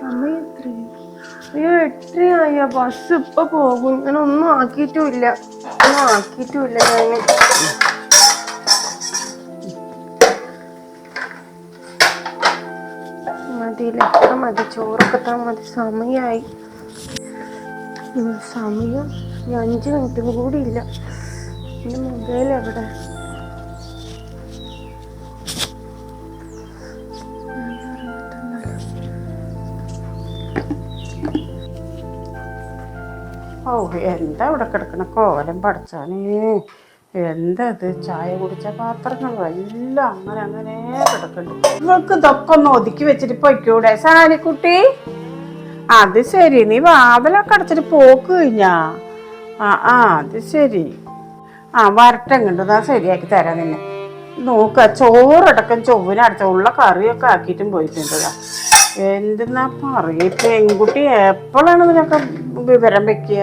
സമയം എത്രയായി? അയ്യോ എത്രയായ ബസ് ഇപ്പൊ പോകും. ഞാൻ ഒന്നും ആക്കിയിട്ടുമില്ല. ഒന്നും ആക്കിയിട്ടുമില്ല ഞാൻ. മതിയില്ല? മതി. ചോറൊക്കെ താ മതി. സമയായി. ഉം, സമയം അഞ്ച് മിനിറ്റും കൂടി ഇല്ല എന്റെ മൊബൈൽ എവിടെ? എന്താ ഇവിടെ കിടക്കണ കോലം പഠിച്ചാനേ എന്താ ഇത്? ചായ കുടിച്ച പാത്രങ്ങൾ എല്ലാം അങ്ങനെ അങ്ങനെ കിടക്കുന്നു ഇവൾക്ക് ഇതൊക്കെ ഒന്ന് ഒതുക്കി വെച്ചിട്ട് പൊയ്ക്കൂടെ സാനിക്കുട്ടി അത് ശരി നീ വാതിലൊക്കെ അടച്ചിട്ട് പോക്ക് കഴിഞ്ഞാ? ആ ആ അത് ശരി. ആ വരട്ടെങ്ങണ്ട് ഞാൻ ശരിയാക്കി തരാം നിന്നെ. നോക്ക ചോറടക്കം ചൊവ്വിനടച്ച ഉള്ള കറിയൊക്കെ ആക്കിയിട്ടും പോയിട്ടുണ്ടതാ എന്തെന്നാ പറയ പെൺകുട്ടി എപ്പോഴാണ് ഇതിനൊക്കെ വിവരം വെക്കുക?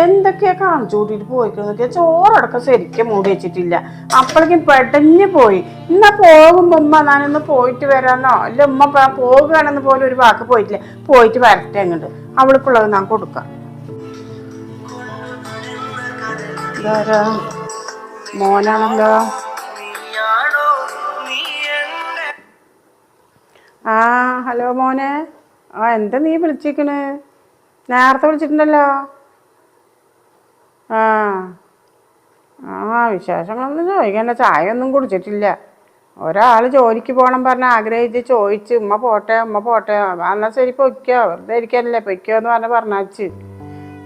എന്തൊക്കെയാ കാണിച്ചു കൂട്ടിട്ട് പോയിക്കുന്നൊക്കെ ചോറടക്കം ശരിക്കും മൂടി വെച്ചിട്ടില്ല. അപ്പോഴേക്കും പെടഞ്ഞു പോയി. എന്നാ പോകുമ്പോ ഉമ്മ ഞാനൊന്ന് പോയിട്ട് വരാന്നോ അല്ല ഉമ്മ പോകുകയാണെന്ന് പോലും ഒരു വാക്ക് പോയിട്ടില്ല. പോയിട്ട് വരട്ടെ അങ്ങോട്ട്. അവൾക്കുള്ളത് ഞാൻ കൊടുക്കാം? മോനാണല്ലോ. ആ ഹലോ മോനെ. ആ എന്താ നീ വിളിച്ചിരിക്കണേ? നേരത്തെ വിളിച്ചിട്ടുണ്ടല്ലോ. ആ. ആ വിശേഷങ്ങളൊന്നും ചോദിക്കണ്ട ചായ ഒന്നും കുടിച്ചിട്ടില്ല. ഒരാൾ ജോലിക്ക് പോകണം പറഞ്ഞ് ആഗ്രഹിച്ച് ചോദിച്ച് ഉമ്മ പോട്ടെ ഉമ്മ പോട്ടെ. എന്നാൽ ശരി പൊയ്ക്കോ. വെറുതെ ഇരിക്കാനല്ലേ പൊയ്ക്കോ എന്ന് പറഞ്ഞ് പറഞ്ഞാച്ച്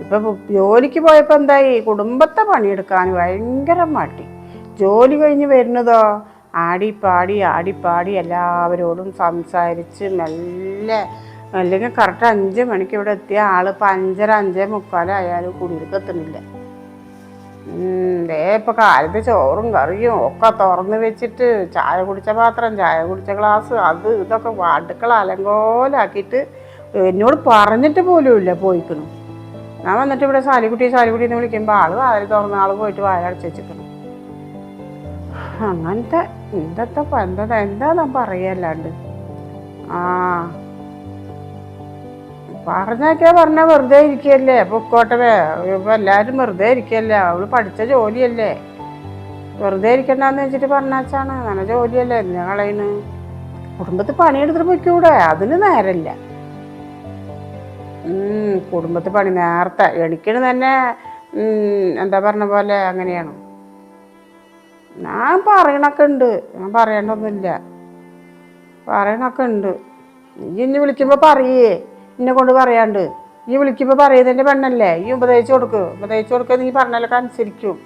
ഇപ്പൊ ജോലിക്ക് പോയപ്പോ എന്തായി? കുടുംബത്തെ പണിയെടുക്കാൻ ഭയങ്കര മടി. ജോലി കഴിഞ്ഞ് വരുന്നതോ? ആടിപ്പാടി ആടിപ്പാടി എല്ലാവരോടും സംസാരിച്ച് മെല്ലെ അല്ലെങ്കിൽ കറക്റ്റ് അഞ്ച് മണിക്ക് ഇവിടെ എത്തിയ ആൾ ഇപ്പം അഞ്ചര അഞ്ചേ മുക്കാലായാലും കുടിയിലേക്ക് എത്തുന്നില്ല ദേ കാലത്ത് ചോറും കറിയും ഒക്കെ തുറന്ന് വെച്ചിട്ട് ചായ കുടിച്ച പാത്രം ചായ കുടിച്ച ഗ്ലാസ് അത് ഇതൊക്കെ അടുക്കള അലങ്കോലാക്കിയിട്ട് എന്നോട് പറഞ്ഞിട്ട് പോലും ഇല്ല പോയിക്കണു. ഞാൻ വന്നിട്ട് ഇവിടെ സാലിക്കുട്ടി സാലിക്കുട്ടി എന്ന് വിളിക്കുമ്പോൾ ആൾ വാതിൽ തുറന്ന ആൾ പോയിട്ട് വായടച്ച് വെച്ചിരിക്കണം അങ്ങനത്തെ എന്തത്തെ എന്താ എന്താ ഞാൻ പറയല്ലാണ്ട്? ആ പറഞ്ഞൊക്കെ പറഞ്ഞ വെറുതെ ഇരിക്കല്ലേ? പൊക്കോട്ടെ വേ ഇപ്പൊ എല്ലാരും വെറുതെ ഇരിക്കല്ലേ? അവൾ പഠിച്ച ജോലിയല്ലേ? വെറുതെ ഇരിക്കണ്ടെന്ന് വെച്ചിട്ട് പറഞ്ഞാച്ചാണ്. അങ്ങനെ ജോലിയല്ലേ? എന്തിനാ കളയണ്? കുടുംബത്തിൽ പണിയെടുത്തിട്ട് പൊയ്ക്കൂടെ? അതിന് നേരല്ല. ഉം, കുടുംബത്തിൽ പണി നേരത്തെ. എണിക്കണ് തന്നെ എന്താ പറഞ്ഞ പോലെ അങ്ങനെയാണ്. ഞാൻ പറയണൊക്കെ ഉണ്ട്. ഞാൻ പറയണ്ടൊന്നുമില്ല പറയണൊക്കെ ഉണ്ട്. നീ ഇനി വിളിക്കുമ്പോൾ പറയേ. എന്നെ കൊണ്ട് പറയാണ്ട്. നീ വിളിക്കുമ്പോൾ പറയുന്നതിന്റെ പെണ്ണല്ലേ? ഈ ഉപദേശിച്ചു കൊടുക്ക്. ഉപദേശിച്ചു കൊടുക്കുക നീ പറഞ്ഞാലൊക്കെ അനുസരിക്കും.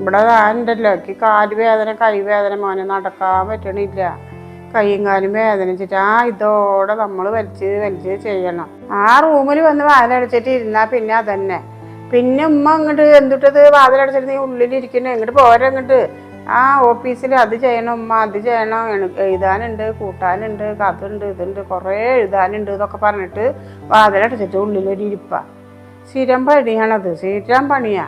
ഇവിടെ ഞാനുണ്ടല്ലോ എനിക്ക് കാൽ വേദന കൈ വേദന മോനെ നടക്കാൻ പറ്റണില്ല. കൈയും കാലും വേദനിച്ചിട്ട് ആ ഇതോടെ നമ്മൾ വലിച്ച് വലിച്ച് ചെയ്യണം. ആ റൂമിൽ വന്ന് വാതിലടച്ചിട്ട് ഇരുന്നാൽ പിന്നെ അതന്നെ. പിന്നെ ഉമ്മ അങ്ങോട്ട് എന്തിട്ടത് വാതിലടച്ചിട്ട് നീ ഉള്ളിലിരിക്കുന്നു ഇങ്ങോട്ട് പോരാ ഇങ്ങോട്ട് ആ ഓഫീസിൽ അത് ചെയ്യണം ഉമ്മ അത് ചെയ്യണം എഴുതാനുണ്ട് കൂട്ടാനുണ്ട് കഥയുണ്ട് ഇതുണ്ട് കുറേ എഴുതാനുണ്ട് ഇതൊക്കെ പറഞ്ഞിട്ട് വാതിലടച്ചിട്ട് ഉള്ളിലൊരു ഇരിപ്പ. സ്ഥിരം പണിയാണത് സ്ഥിരം പണിയാ.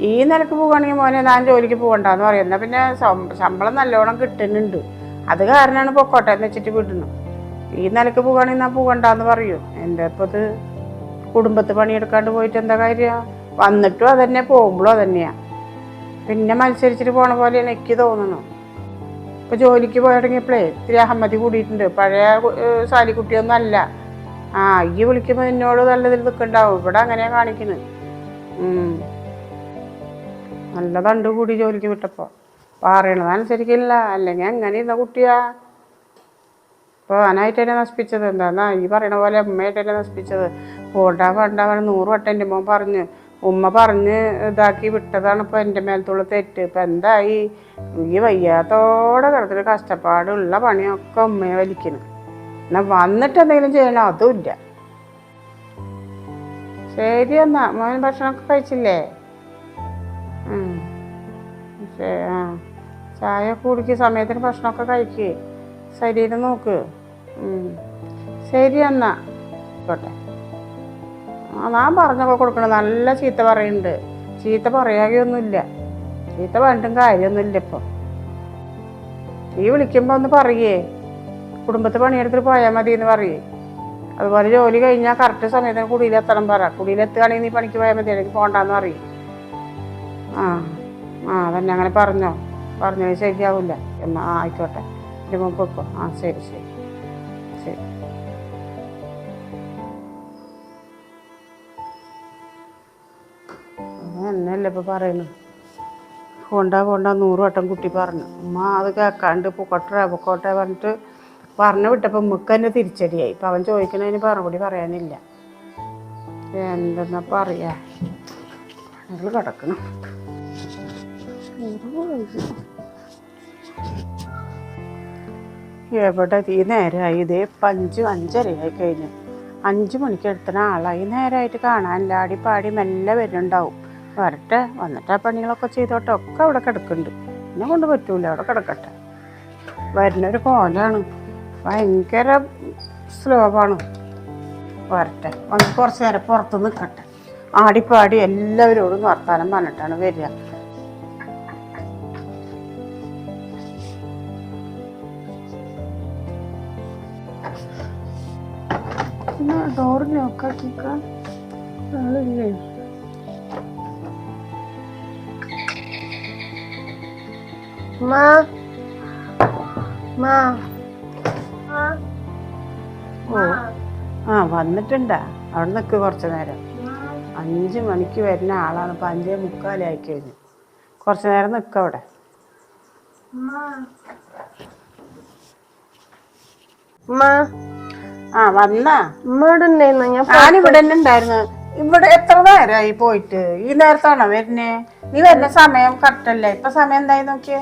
ഈ നിലയ്ക്ക് പോവുകയാണെങ്കിൽ മോനെ ഞാൻ ജോലിക്ക് പോകണ്ടെന്ന് പറയുന്ന പിന്നെ ശമ്പളം നല്ലോണം കിട്ടുന്നുണ്ട്. അത് കാരണമാണ് പൊക്കോട്ടെ എന്ന് വെച്ചിട്ട് വിടുന്നു. ഈ നിലയ്ക്ക് പോവുകയാണെങ്കിൽ ഞാൻ പോകണ്ടെന്ന് പറയും. എന്റെ ഇപ്പം ഇത്? കുടുംബത്ത് പണിയെടുക്കാണ്ട് പോയിട്ട് എന്താ കാര്യമാണ് വന്നിട്ടും അതന്നെ പോകുമ്പോഴും അതന്നെയാ. പിന്നെ മത്സരിച്ചിട്ട് പോണ പോലെയാണ് എനിക്ക് തോന്നുന്നു. ഇപ്പൊ ജോലിക്ക് പോയി തുടങ്ങിയപ്പോഴേ ഇത്തിരി അഹമ്മതി കൂടിയിട്ടുണ്ട്. പഴയ സാലിക്കുട്ടിയൊന്നും അല്ല. ആ ഈ വിളിക്കുമ്പോൾ എന്നോട് നല്ലതിൽ നിൽക്കണ്ടാവും. ഇവിടെ അങ്ങനെയാ കാണിക്കുന്നത്. നല്ല തണ്ട് കൂടി ജോലിക്ക് വിട്ടപ്പോൾ പറയണത് അനുസരിക്കില്ല അല്ലെങ്കിൽ എങ്ങനെ ഇരുന്ന കുട്ടിയാ? ഇപ്പോൾ ഞാനായിട്ട് എന്നെ നശിപ്പിച്ചത്. എന്താന്നാ ഈ പറയണ പോലെ അമ്മയായിട്ട് എന്നെ നശിപ്പിച്ചത്. പോണ്ട വേണ്ട നൂറ് വട്ടം എന്റെ മോൻ പറഞ്ഞു. ഉമ്മ പറഞ്ഞ് ഇതാക്കി വിട്ടതാണ് ഇപ്പോൾ എന്റെ മേലത്തുള്ള തെറ്റ്. ഇപ്പം എന്തായി? ഈ വയ്യാത്തോടെ കിടക്കുന്ന കഷ്ടപ്പാടുള്ള പണിയൊക്കെ ഉമ്മയെ വലിക്കണം. എന്നാൽ വന്നിട്ട് എന്തെങ്കിലും ചെയ്യണം അതും ഇല്ല. ശരി എന്നാ. മോൻ ഭക്ഷണമൊക്കെ കഴിച്ചില്ലേ? ചായ കുടിക്ക് സമയത്തിന് ഭക്ഷണമൊക്കെ കഴിക്കുക ശരീരം നോക്ക്. ശരി എന്നാ. ആയിക്കോട്ടെ ഞാൻ പറഞ്ഞൊക്കെ കൊടുക്കണം നല്ല ചീത്ത പറയുന്നുണ്ട് ചീത്ത പറയാകെയൊന്നുമില്ല. ചീത്ത പറഞ്ഞിട്ടും കാര്യമൊന്നുമില്ല ഇപ്പം. നീ വിളിക്കുമ്പോൾ ഒന്ന് പറയേ. കുടുംബത്തെ പണിയെടുത്തിട്ട് പോയാൽ മതി എന്ന് പറയേ. അതുപോലെ ജോലി കഴിഞ്ഞാൽ കറക്റ്റ് സമയത്തിന് കുടിയിലെത്തണം പറ. കുടിയിലെത്തുകയാണെങ്കിൽ നീ പണിക്ക് പോയാൽ മതി അല്ലെങ്കിൽ പോകണ്ടെന്ന് പറയും. ആ ആ അതന്നെ അങ്ങനെ പറഞ്ഞോ. പറഞ്ഞത് ശരിയാവില്ല എന്നാ ആയിക്കോട്ടെ. എന്റെ മുമ്പ് ആ ശരി ശരി. ശരി. എന്നല്ലേ ഇപ്പോൾ പറയുന്നത് പോണ്ട പോണ്ട നൂറ് വട്ടം കുട്ടി പറഞ്ഞു. ഉമ്മ അത് കേൾക്കാണ്ട് പൊക്കോട്ടെ പൊക്കോട്ടെ പറഞ്ഞിട്ട് പറഞ്ഞു വിട്ടപ്പോൾ ഉമ്മക്ക് തന്നെ തിരിച്ചടിയായി. ഇപ്പം അവൻ ചോദിക്കണതിന് പറഞ്ഞുകൂടി പറയാനില്ല. എന്തെന്നാ പറയാ? ഞങ്ങൾ കിടക്കണം. എവിടെ ഈ നേരമായി ഇതേ അഞ്ച് അഞ്ചരയായി കഴിഞ്ഞു. അഞ്ച് മണിക്ക് എടുത്തുന്ന ആളായി നേരമായിട്ട് ലാടി പാടി മെല്ലെ വരുന്നുണ്ടാവും. വരട്ടെ വന്നിട്ട് ആ പണികളൊക്കെ ചെയ്തോട്ടെ. ഒക്കെ അവിടെ കിടക്കുന്നുണ്ട്. എന്നെ കൊണ്ട് പറ്റൂല അവിടെ കിടക്കട്ടെ. വരുന്നൊരു കോലാണ്. ഭയങ്കര സ്ലോവാണ് വരട്ടെ വന്ന് കുറച്ച് നേരം പുറത്ത് നിൽക്കട്ടെ. ആടിപ്പാടി എല്ലാവരോടും വർത്താനം പറഞ്ഞിട്ടാണ് വരിക. ഡോർ ലോക്കാക്കിക്ക മാ മാ ഓ. ആ വന്നിട്ടുണ്ടാ. അവിടെ നിൽക്ക് കുറച്ച് നേരം. അഞ്ച് മണിക്ക് വരുന്ന ആളാണ്. ഇപ്പം അഞ്ചേ മുക്കാലായി കഴിഞ്ഞു. കുറച്ച് നേരം നിൽക്കുക അവിടെ. ആ വന്നാ. ഞാനിവിടെ തന്നെ ഉണ്ടായിരുന്നു? ഇവിടെ എത്ര നേരമായി പോയിട്ട്? ഈ നേരത്താണോ വരുന്നേ? നീ വരുന്ന സമയം കറക്റ്റല്ലേ ഇപ്പൊ സമയം എന്തായി നോക്കിയേ?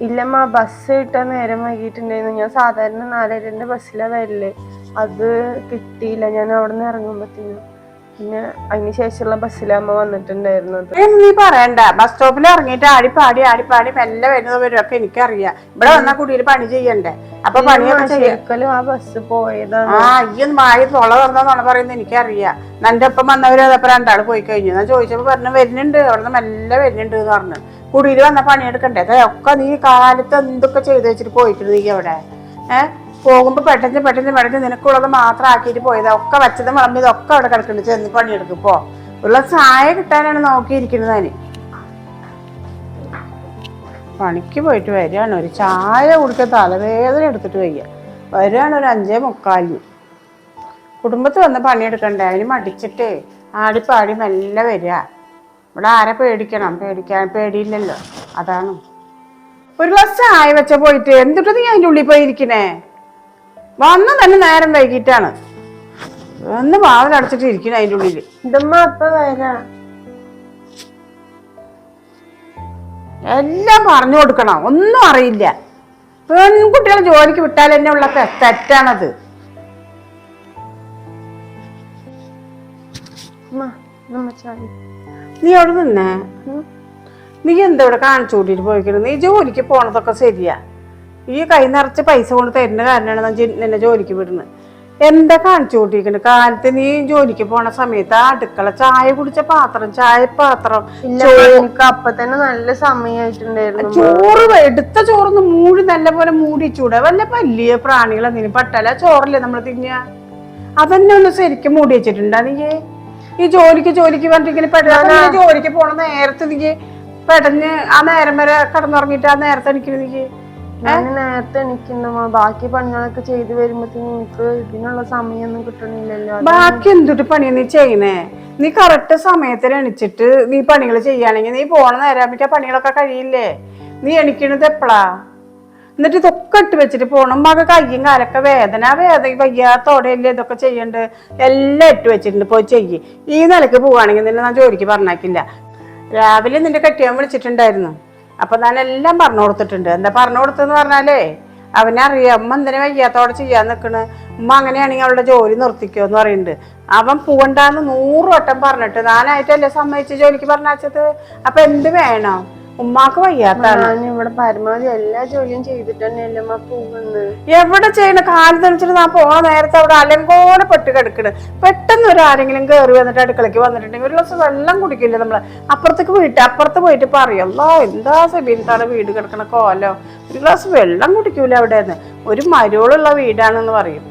ഇല്ലമ്മ ബസ് കിട്ടാൻ നേരം വൈകിട്ടുണ്ടായിരുന്നു. ഞാൻ സാധാരണ നാലരന്റെ ബസ്സിലാണ് വരൽ. അത് കിട്ടിയില്ല. ഞാൻ അവിടെ നിന്ന് ഇറങ്ങുമ്പത്തേനും. പിന്നെ അതിന് ശേഷമുള്ള ബസ്സിലമ്മ വന്നിട്ടുണ്ടായിരുന്നത് നീ പറയണ്ട. ബസ് സ്റ്റോപ്പിൽ ഇറങ്ങിയിട്ട് ആടിപ്പാടി ആടിപ്പാടി മെല്ലെ വരുന്ന വരുമൊക്കെ എനിക്കറിയാം. ഇവിടെ വന്നാൽ കുടിയിൽ പണി ചെയ്യണ്ടേ? അപ്പൊ പണിയൊക്കെ ആ ബസ് പോയതാണ്. ആ ഈ മായി തൊള തുറന്നാണ് പറയുന്നത് എനിക്കറിയാം. നിന്റെ ഒപ്പം വന്നവര് അതപ്പോ രണ്ടാൾ പോയി കഴിഞ്ഞു. ഞാൻ ചോദിച്ചപ്പോ പറഞ്ഞു വരുന്നുണ്ട്. അവിടുന്ന് മെല്ലെ വരുന്നുണ്ട് എന്ന് പറഞ്ഞു. കുടിയിൽ വന്ന പണിയെടുക്കണ്ടേ? അതൊക്കെ നീ കാലത്ത് എന്തൊക്കെ ചെയ്തു വെച്ചിട്ട് പോയിട്ടുണ്ട് നീ അവിടെ? ഏഹ് പോകുമ്പോ പെട്ടെന്ന് പെട്ടെന്ന് പെട്ടെന്ന് നിനക്കുള്ളത് മാത്രം ആക്കിയിട്ട് പോയത്. ഒക്കെ വെച്ചത് വിളമ്പിയതും ഒക്കെ അവിടെ കിടക്കുന്നുണ്ട് ചെന്ന് പണിയെടുക്കും പോ ഉള്ള ചായ കിട്ടാനാണ് നോക്കിയിരിക്കുന്നത് അതിന്. പണിക്ക് പോയിട്ട് വരികയാണ്. ഒരു ചായ കുടിക്കാൻ തലവേദന എടുത്തിട്ട് വയ്യ. വരികയാണ് ഒരു അഞ്ചേ മുക്കാലിന്. കുടുംബത്തിൽ വന്ന് പണിയെടുക്കണ്ടേ? അതിന് മടിച്ചിട്ട് ആടിപ്പാടി മെല്ലെ വരിക. ഇവിടെ ആരെ പേടിക്കണം? പേടിക്കാൻ പേടിയില്ലല്ലോ. അതാണ്. ഒരു ഗ്ലാസ് ചായ വെച്ച പോയിട്ട് എന്തിട്ട് നീ അതിന്റെ ഉള്ളിൽ പോയി ഇരിക്കണേ? വന്ന തന്നെ നേരം വൈകിട്ടാണ്. ഒന്ന് വാതിലടച്ചിട്ട് ഇരിക്കണം അതിന്റെ ഉള്ളിൽ ഇതമ്മ അപ്പ വരാ എല്ലാം പറഞ്ഞു കൊടുക്കണം. ഒന്നും അറിയില്ല. പെൺകുട്ടികളെ ജോലിക്ക് വിട്ടാൽ തന്നെ ഉള്ള തെറ്റാണത്. നീ അവിടെ നിന്നേ? നീ എന്താ ഇവിടെ കാണിച്ചു കൂട്ടിട്ട് പോയിക്കണം? നീ ജോലിക്ക് പോണതൊക്കെ ശരിയാ. ഈ കൈ നിറച്ച് പൈസ കൊണ്ട് തരുന്ന കാരണമാണ് നിന്നെ ജോലിക്ക് വിടുന്നത്. എന്താ കാണിച്ചു കൂട്ടിയിരിക്കുന്നത് കാലത്ത് നീ ജോലിക്ക് പോണ സമയത്ത് ആ അടുക്കള ചായ കുടിച്ച പാത്രം ചായ പാത്രം എനിക്ക് അപ്പൊ തന്നെ നല്ല സമയമായിട്ടുണ്ടായിരുന്നു ചോറ് എടുത്ത ചോറൊന്ന് മൂടി നല്ല പോലെ മൂടിച്ചൂടെ വല്ല വലിയ പ്രാണികൾ എന്തെങ്കിലും പട്ടല? ചോറല്ലേ നമ്മൾ തിന്ന അതന്നെ ഒന്ന് ശരിക്കും മൂടി വെച്ചിട്ടുണ്ടാ നീ? ഈ ജോലിക്ക് ജോലിക്ക് പറഞ്ഞിട്ട് ഇങ്ങനെ പെട്ടെന്ന് ജോലിക്ക് പോണ നേരത്തെ നീ പെടഞ്ഞ് ആ നേരം വരെ കടന്നുറങ്ങിയിട്ട് ആ നേരത്തെ എനിക്ക് നീ? ഞാൻ നേരത്തെ എണീക്കുന്നമ്മ ബാക്കി പണികളൊക്കെ ചെയ്ത് വരുമ്പത്തേനും എനിക്ക് ഇതിനുള്ള സമയമൊന്നും കിട്ടണില്ലല്ലോ. ബാക്കി എന്തൊരു പണിയാ നീ ചെയ്യണേ? നീ കറക്റ്റ് സമയത്തിന് എണിച്ചിട്ട് നീ പണികൾ ചെയ്യുകയാണെങ്കിൽ നീ പോണ നേരം ആ പണികളൊക്കെ കഴിയില്ലേ? നീ എണിക്കണത് എപ്പോഴാ എന്നിട്ട് ഇതൊക്കെ ഇട്ട് വെച്ചിട്ട് പോണം. മക കയ്യും കാലൊക്കെ വേദന വേദന വയ്യാത്തോടെയല്ലേ ഇതൊക്കെ ചെയ്യണ്ട്? എല്ലാം ഇട്ട് വെച്ചിട്ടുണ്ട്. പോയി ചെയ്യ്. ഈ നിലയ്ക്ക് പോവാണെങ്കിൽ നിന്നെ ഞാൻ ജോലിക്ക് പറഞ്ഞാക്കില്ല രാവിലെ നിന്റെ കെട്ടിയാൻ വിളിച്ചിട്ടുണ്ടായിരുന്നു. അപ്പൊ ഞാൻ എല്ലാം പറഞ്ഞു കൊടുത്തിട്ടുണ്ട്. എന്താ പറഞ്ഞു കൊടുത്തെന്ന് പറഞ്ഞാലേ അവനറിയാം അമ്മ എന്തിനു വയ്യാത്തോടെ ചെയ്യാൻ നിൽക്കണ് ഉമ്മ അങ്ങനെയാണെങ്കിൽ അവളുടെ ജോലി നിർത്തിക്കോ എന്ന് പറയുന്നുണ്ട്. അവൻ പോകണ്ടെന്ന് നൂറ് വട്ടം പറഞ്ഞിട്ട് ഞാനായിട്ടല്ലേ സമ്മതിച്ച് ജോലിക്ക് പറഞ്ഞാച്ചത് അപ്പൊ എന്ത് വേണം? ഉമ്മാക്ക് വയ്യാത്താണ് ഞാൻ ഇവിടെ പരമാവധി എല്ലാ ജോലിയും ചെയ്തിട്ട് തന്നെയല്ലേ അമ്മ പോകുന്നത്? എവിടെ ചെയ്യണ കാലം തെളിച്ചിട്ട് ഞാൻ പോണ നേരത്തെ അവിടെ അലങ്കോടെ പെട്ട് കിടക്കണ്. പെട്ടെന്ന് ഒരു ആരെങ്കിലും കയറി വന്നിട്ട് അടുക്കളയ്ക്ക് വന്നിട്ടുണ്ടെങ്കിൽ ഒരു ഗ്ലാസ് വെള്ളം കുടിക്കില്ല നമ്മൾ? അപ്പുറത്തേക്ക് പോയിട്ട് അപ്പുറത്ത് പോയിട്ട് പറയല്ലോ എന്താ സെബിൻതാണ് വീട് കിടക്കണ കോലോ? ഒരു ഗ്ലാസ് വെള്ളം കുടിക്കൂല അവിടെ നിന്ന് ഒരു മരോളുള്ള വീടാണെന്ന് പറയും.